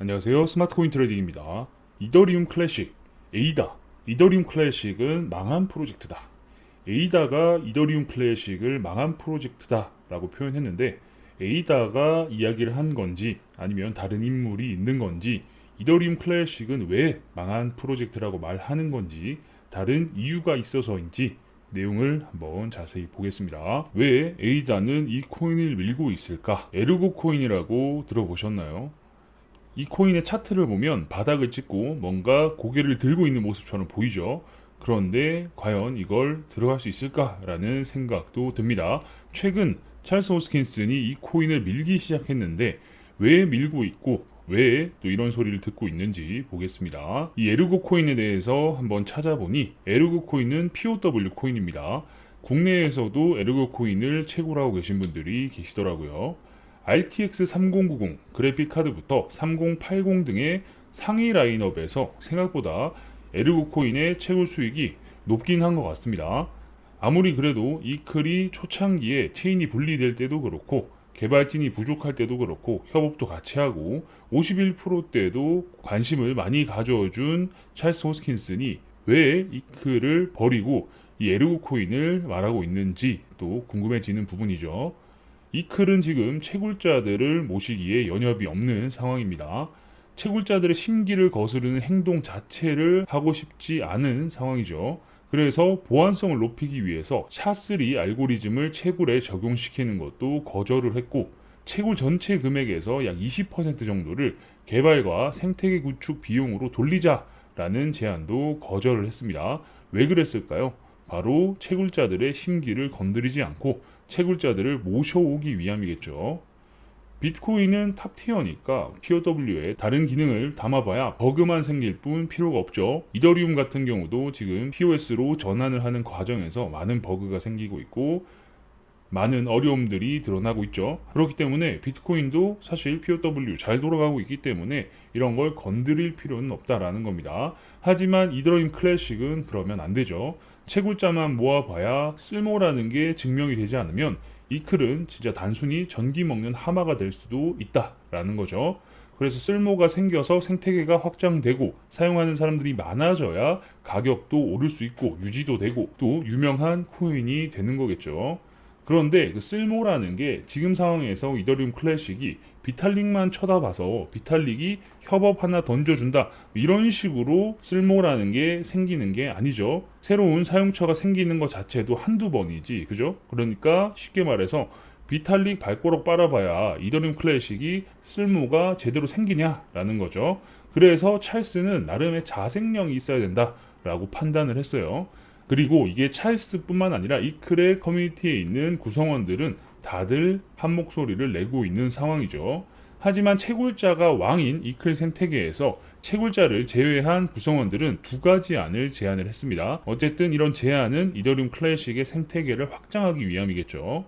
안녕하세요. 스마트코인 트레이딩입니다. 이더리움 클래식, 에이다. 이더리움 클래식은 망한 프로젝트다. 에이다가 이더리움 클래식을 망한 프로젝트다 라고 표현했는데 에이다가 이야기를 한 건지 아니면 다른 인물이 있는 건지 이더리움 클래식은 왜 망한 프로젝트라고 말하는 건지 다른 이유가 있어서인지 내용을 한번 자세히 보겠습니다. 왜 에이다는 이 코인을 밀고 있을까? 에르고 코인이라고 들어보셨나요? 이 코인의 차트를 보면 바닥을 찍고 뭔가 고개를 들고 있는 모습처럼 보이죠. 그런데 과연 이걸 들어갈 수 있을까라는 생각도 듭니다. 최근 찰스 호스킨슨이 이 코인을 밀기 시작했는데 왜 밀고 있고 왜 또 이런 소리를 듣고 있는지 보겠습니다. 이 에르고 코인에 대해서 한번 찾아보니 에르고 코인은 POW 코인입니다. 국내에서도 에르고 코인을 채굴하고 계신 분들이 계시더라고요. RTX 3090 그래픽 카드부터 3080 등의 상위 라인업에서 생각보다 에르고 코인의 채굴 수익이 높긴 한 것 같습니다. 아무리 그래도 이클이 초창기에 체인이 분리될 때도 그렇고 개발진이 부족할 때도 그렇고 협업도 같이 하고 51%대도 관심을 많이 가져준 찰스 호스킨슨이 왜 이클을 버리고 이 에르고 코인을 말하고 있는지 또 궁금해지는 부분이죠. 이클은 지금 채굴자들을 모시기에 연협이 없는 상황입니다. 채굴자들의 심기를 거스르는 행동 자체를 하고 싶지 않은 상황이죠. 그래서 보안성을 높이기 위해서 샤3 알고리즘을 채굴에 적용시키는 것도 거절을 했고 채굴 전체 금액에서 약 20% 정도를 개발과 생태계 구축 비용으로 돌리자라는 제안도 거절을 했습니다. 왜 그랬을까요? 바로 채굴자들의 심기를 건드리지 않고 채굴자들을 모셔오기 위함이겠죠. 비트코인은 탑티어니까 POW에 다른 기능을 담아봐야 버그만 생길 뿐 필요가 없죠. 이더리움 같은 경우도 지금 POS로 전환을 하는 과정에서 많은 버그가 생기고 있고 많은 어려움들이 드러나고 있죠. 그렇기 때문에 비트코인도 사실 POW 잘 돌아가고 있기 때문에 이런 걸 건드릴 필요는 없다라는 겁니다. 하지만 이더리움 클래식은 그러면 안 되죠. 채굴자만 모아봐야 쓸모라는 게 증명이 되지 않으면 이 클은 진짜 단순히 전기 먹는 하마가 될 수도 있다라는 거죠. 그래서 쓸모가 생겨서 생태계가 확장되고 사용하는 사람들이 많아져야 가격도 오를 수 있고 유지도 되고 또 유명한 코인이 되는 거겠죠. 그런데 그 쓸모라는 게 지금 상황에서 이더리움 클래식이 비탈릭만 쳐다봐서 비탈릭이 협업 하나 던져준다 이런 식으로 쓸모라는 게 생기는 게 아니죠. 새로운 사용처가 생기는 것 자체도 한두 번이지, 그죠? 그러니까 쉽게 말해서 비탈릭 발꼬락 빨아봐야 이더리움 클래식이 쓸모가 제대로 생기냐라는 거죠. 그래서 찰스는 나름의 자생력이 있어야 된다라고 판단을 했어요. 그리고 이게 찰스뿐만 아니라 이클의 커뮤니티에 있는 구성원들은 다들 한 목소리를 내고 있는 상황이죠. 하지만 채굴자가 왕인 이클 생태계에서 채굴자를 제외한 구성원들은 두 가지 안을 제안을 했습니다. 어쨌든 이런 제안은 이더리움 클래식의 생태계를 확장하기 위함이겠죠.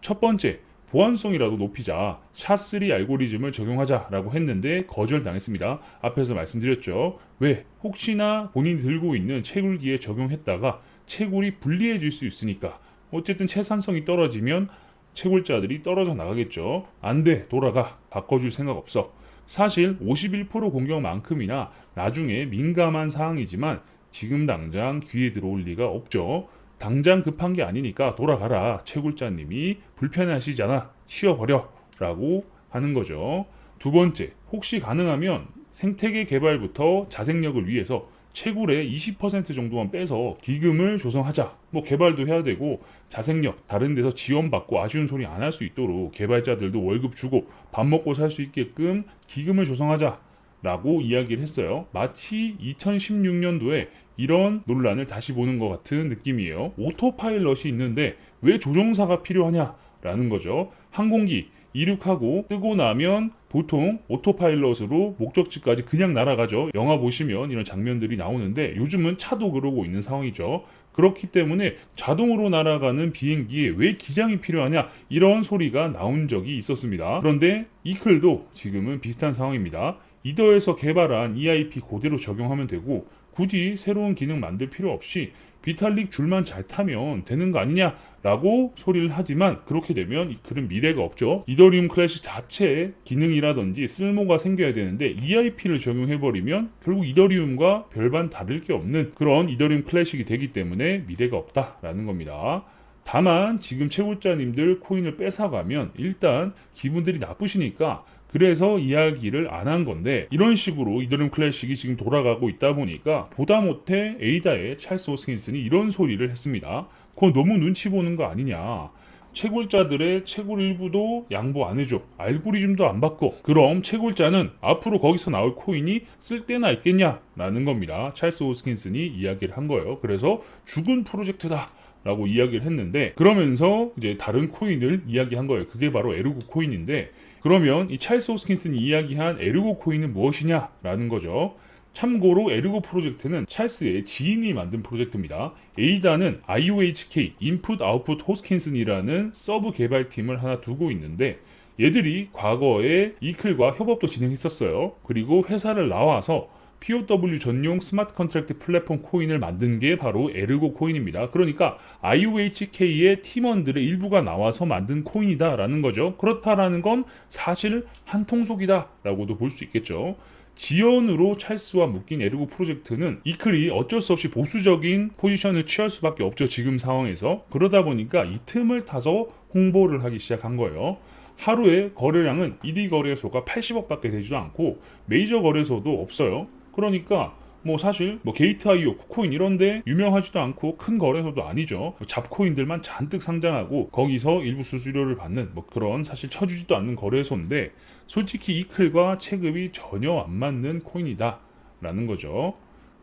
첫 번째, 보안성이라도 높이자 샤3 알고리즘을 적용하자라고 했는데 거절당했습니다. 앞에서 말씀드렸죠. 왜? 혹시나 본인이 들고 있는 채굴기에 적용했다가 채굴이 불리해질 수 있으니까 어쨌든 채산성이 떨어지면 채굴자들이 떨어져 나가겠죠. 안 돼, 돌아가. 바꿔줄 생각 없어. 사실 51% 공격만큼이나 나중에 민감한 사항이지만 지금 당장 귀에 들어올 리가 없죠. 당장 급한 게 아니니까 돌아가라. 채굴자님이 불편하시잖아. 치워버려. 라고 하는 거죠. 두 번째, 혹시 가능하면 생태계 개발부터 자생력을 위해서 채굴의 20% 정도만 빼서 기금을 조성하자. 뭐 개발도 해야 되고 자생력 다른 데서 지원받고 아쉬운 소리 안 할 수 있도록 개발자들도 월급 주고 밥 먹고 살 수 있게끔 기금을 조성하자. 라고 이야기를 했어요. 마치 2016년도에 이런 논란을 다시 보는 것 같은 느낌이에요. 오토파일럿이 있는데 왜 조종사가 필요하냐? 라는 거죠. 항공기 이륙하고 뜨고 나면 보통 오토파일럿으로 목적지까지 그냥 날아가죠. 영화 보시면 이런 장면들이 나오는데 요즘은 차도 그러고 있는 상황이죠. 그렇기 때문에 자동으로 날아가는 비행기에 왜 기장이 필요하냐 이런 소리가 나온 적이 있었습니다. 그런데 이클도 지금은 비슷한 상황입니다. 이더에서 개발한 EIP 그대로 적용하면 되고 굳이 새로운 기능 만들 필요 없이 비탈릭 줄만 잘 타면 되는 거 아니냐라고 소리를 하지만 그렇게 되면 이 글은 미래가 없죠. 이더리움 클래식 자체의 기능이라든지 쓸모가 생겨야 되는데 EIP를 적용해버리면 결국 이더리움과 별반 다를 게 없는 그런 이더리움 클래식이 되기 때문에 미래가 없다라는 겁니다. 다만 지금 채굴자님들 코인을 뺏어가면 일단 기분들이 나쁘시니까 그래서 이야기를 안 한 건데 이런 식으로 이더리움 클래식이 지금 돌아가고 있다 보니까 보다 못해 에이다의 찰스 호스킨슨이 이런 소리를 했습니다. 그건 너무 눈치 보는 거 아니냐. 채굴자들의 채굴 일부도 양보 안 해줘. 알고리즘도 안 바꿔. 그럼 채굴자는 앞으로 거기서 나올 코인이 쓸 데나 있겠냐? 라는 겁니다. 찰스 호스킨슨이 이야기를 한 거예요. 그래서 죽은 프로젝트다. 라고 이야기를 했는데 그러면서 이제 다른 코인을 이야기한 거예요. 그게 바로 에르고 코인인데 그러면 이 찰스 호스킨슨이 이야기한 에르고 코인은 무엇이냐라는 거죠. 참고로 에르고 프로젝트는 찰스의 지인이 만든 프로젝트입니다. 에이다는 IOHK 인풋 아웃풋 호스킨슨이라는 서브 개발팀을 하나 두고 있는데 얘들이 과거에 이클과 협업도 진행했었어요. 그리고 회사를 나와서 POW 전용 스마트 컨트랙트 플랫폼 코인을 만든 게 바로 에르고 코인입니다. 그러니까 IOHK의 팀원들의 일부가 나와서 만든 코인이다라는 거죠. 그렇다라는 건 사실 한 통속이다라고도 볼 수 있겠죠. 지연으로 찰스와 묶인 에르고 프로젝트는 이클이 어쩔 수 없이 보수적인 포지션을 취할 수밖에 없죠. 지금 상황에서. 그러다 보니까 이 틈을 타서 홍보를 하기 시작한 거예요. 하루에 거래량은 1위 거래소가 80억밖에 되지도 않고 메이저 거래소도 없어요. 그러니까 뭐 사실 뭐 게이트아이오, 쿠코인 이런데 유명하지도 않고 큰 거래소도 아니죠. 뭐 잡코인들만 잔뜩 상장하고 거기서 일부 수수료를 받는 뭐 그런 사실 쳐주지도 않는 거래소인데 솔직히 이클과 체급이 전혀 안 맞는 코인이다라는 거죠.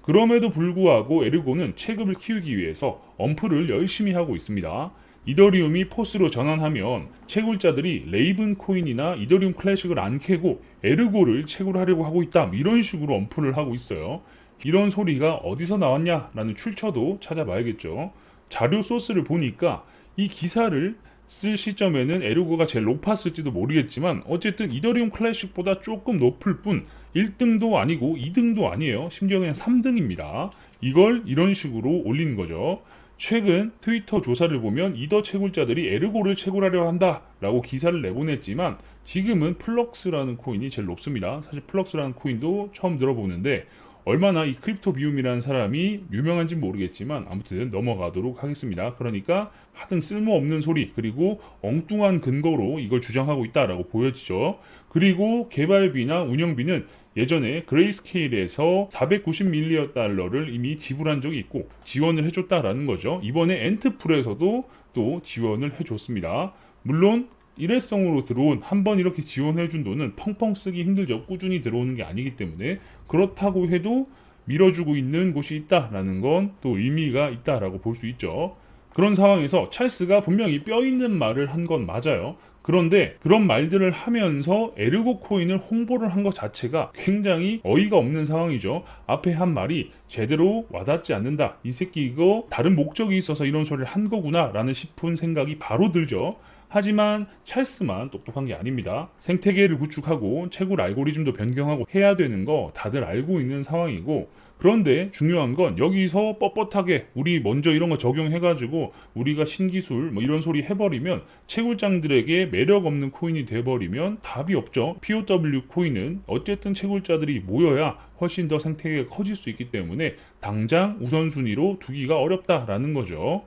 그럼에도 불구하고 에르고는 체급을 키우기 위해서 엄프를 열심히 하고 있습니다. 이더리움이 포스로 전환하면 채굴자들이 레이븐 코인이나 이더리움 클래식을 안 캐고 에르고를 채굴하려고 하고 있다. 뭐 이런 식으로 엄프를 하고 있어요. 이런 소리가 어디서 나왔냐라는 출처도 찾아봐야겠죠. 자료 소스를 보니까 이 기사를 쓸 시점에는 에르고가 제일 높았을지도 모르겠지만 어쨌든 이더리움 클래식보다 조금 높을 뿐 1등도 아니고 2등도 아니에요. 심지어 그냥 3등입니다. 이걸 이런 식으로 올리는 거죠. 최근 트위터 조사를 보면 이더 채굴자들이 에르고를 채굴하려 한다 라고 기사를 내보냈지만 지금은 플럭스라는 코인이 제일 높습니다. 사실 플럭스라는 코인도 처음 들어보는데 얼마나 이 크립토 비움이라는 사람이 유명한지 모르겠지만 아무튼 넘어가도록 하겠습니다. 그러니까 하등 쓸모없는 소리 그리고 엉뚱한 근거로 이걸 주장하고 있다라고 보여지죠. 그리고 개발비나 운영비는 예전에 그레이스케일에서 490밀리언 달러를 이미 지불한 적이 있고 지원을 해줬다라는 거죠. 이번에 엔트풀에서도 또 지원을 해줬습니다. 물론 일회성으로 들어온 한 번 이렇게 지원해준 돈은 펑펑 쓰기 힘들죠. 꾸준히 들어오는 게 아니기 때문에 그렇다고 해도 밀어주고 있는 곳이 있다라는 건 또 의미가 있다라고 볼 수 있죠. 그런 상황에서 찰스가 분명히 뼈 있는 말을 한 건 맞아요. 그런데 그런 말들을 하면서 에르고 코인을 홍보를 한 것 자체가 굉장히 어이가 없는 상황이죠. 앞에 한 말이 제대로 와닿지 않는다. 이 새끼 이거 다른 목적이 있어서 이런 소리를 한 거구나 라는 싶은 생각이 바로 들죠. 하지만 찰스만 똑똑한 게 아닙니다. 생태계를 구축하고 채굴 알고리즘도 변경하고 해야 되는 거 다들 알고 있는 상황이고 그런데 중요한 건 여기서 뻣뻣하게 우리 먼저 이런 거 적용해가지고 우리가 신기술 뭐 이런 소리 해버리면 채굴장들에게 매력 없는 코인이 돼버리면 답이 없죠. POW 코인은 어쨌든 채굴자들이 모여야 훨씬 더 생태계가 커질 수 있기 때문에 당장 우선순위로 두기가 어렵다라는 거죠.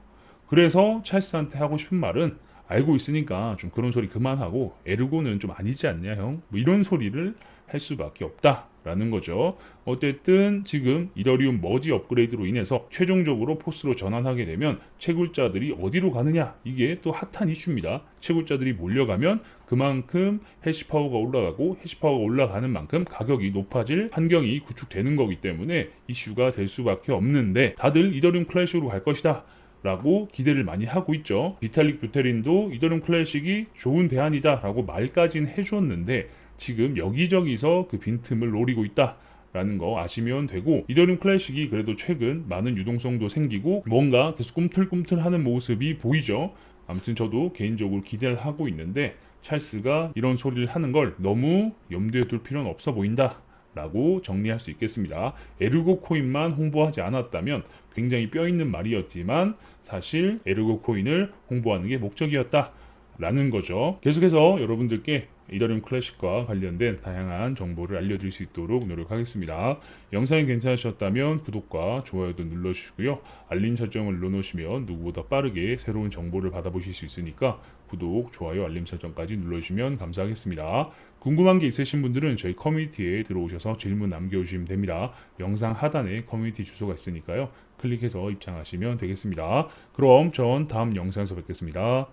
그래서 찰스한테 하고 싶은 말은 알고 있으니까 좀 그런 소리 그만하고 에르고는 좀 아니지 않냐 형? 뭐 이런 소리를 할 수밖에 없다라는 거죠. 어쨌든 지금 이더리움 머지 업그레이드로 인해서 최종적으로 포스로 전환하게 되면 채굴자들이 어디로 가느냐 이게 또 핫한 이슈입니다. 채굴자들이 몰려가면 그만큼 해시 파워가 올라가고 해시 파워가 올라가는 만큼 가격이 높아질 환경이 구축되는 거기 때문에 이슈가 될 수밖에 없는데 다들 이더리움 클래식으로 갈 것이다. 라고 기대를 많이 하고 있죠. 비탈릭 뷰테린도 이더리움 클래식이 좋은 대안이다 라고 말까지는 해주었는데 지금 여기저기서 그 빈틈을 노리고 있다. 라는 거 아시면 되고 이더리움 클래식이 그래도 최근 많은 유동성도 생기고 뭔가 계속 꿈틀꿈틀하는 모습이 보이죠. 아무튼 저도 개인적으로 기대를 하고 있는데 찰스가 이런 소리를 하는 걸 너무 염두에 둘 필요는 없어 보인다. 라고 정리할 수 있겠습니다. 에르고 코인만 홍보하지 않았다면 굉장히 뼈 있는 말이었지만 사실 에르고 코인을 홍보하는 게 목적이었다. 라는 거죠. 계속해서 여러분들께 이더리움 클래식과 관련된 다양한 정보를 알려드릴 수 있도록 노력하겠습니다. 영상이 괜찮으셨다면 구독과 좋아요도 눌러주시고요. 알림 설정을 눌러놓으시면 누구보다 빠르게 새로운 정보를 받아보실 수 있으니까 구독, 좋아요, 알림 설정까지 눌러주시면 감사하겠습니다. 궁금한 게 있으신 분들은 저희 커뮤니티에 들어오셔서 질문 남겨주시면 됩니다. 영상 하단에 커뮤니티 주소가 있으니까요. 클릭해서 입장하시면 되겠습니다. 그럼 전 다음 영상에서 뵙겠습니다.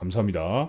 감사합니다.